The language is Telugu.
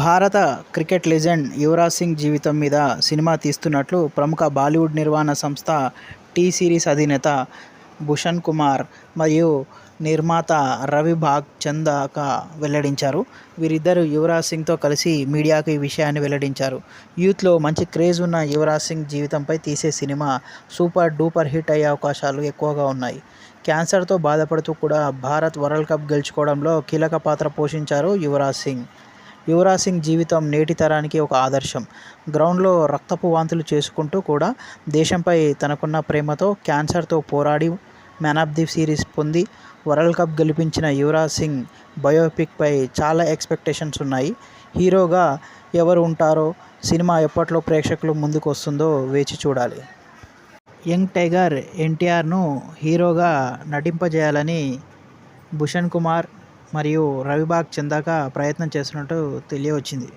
భారత క్రికెట్ లెజెండ్ యువరాజ్ సింగ్ జీవితం మీద సినిమా తీస్తున్నట్లు ప్రముఖ బాలీవుడ్ నిర్మాణ సంస్థ టీ సిరీస్ అధినేత భూషణ్ కుమార్ మరియు నిర్మాత రవి భాగ్ చందాక వెల్లడించారు. వీరిద్దరూ యువరాజ్ సింగ్తో కలిసి మీడియాకు ఈ విషయాన్ని వెల్లడించారు. యూత్లో మంచి క్రేజ్ ఉన్న యువరాజ్ సింగ్ జీవితంపై తీసే సినిమా సూపర్ డూపర్ హిట్ అయ్యే అవకాశాలు ఎక్కువగా ఉన్నాయి. క్యాన్సర్తో బాధపడుతూ కూడా భారత్ వరల్డ్ కప్ గెలుచుకోవడంలో కీలక పాత్ర పోషించారు యువరాజ్ సింగ్. యువరాజ్ సింగ్ జీవితం నేటి తరానికి ఒక ఆదర్శం. గ్రౌండ్లో రక్తపు వాంతులు చేసుకుంటూ కూడా దేశంపై తనకున్న ప్రేమతో క్యాన్సర్తో పోరాడి మ్యాన్ ఆఫ్ ది సిరీస్ పొంది వరల్డ్ కప్ గెలిపించిన యువరాజ్ సింగ్ బయోపిక్పై చాలా ఎక్స్పెక్టేషన్స్ ఉన్నాయి. హీరోగా ఎవరు ఉంటారో సినిమా ఎప్పట్లో ప్రేక్షకులు ముందుకు వస్తుందో వేచి చూడాలి. యంగ్ టైగర్ ఎన్టీఆర్ను హీరోగా నటింపజేయాలని భూషణ్ కుమార్ మరియు రవిబాగ్ చందాక ప్రయత్నం చేస్తున్నట్టు తెలియవచ్చింది.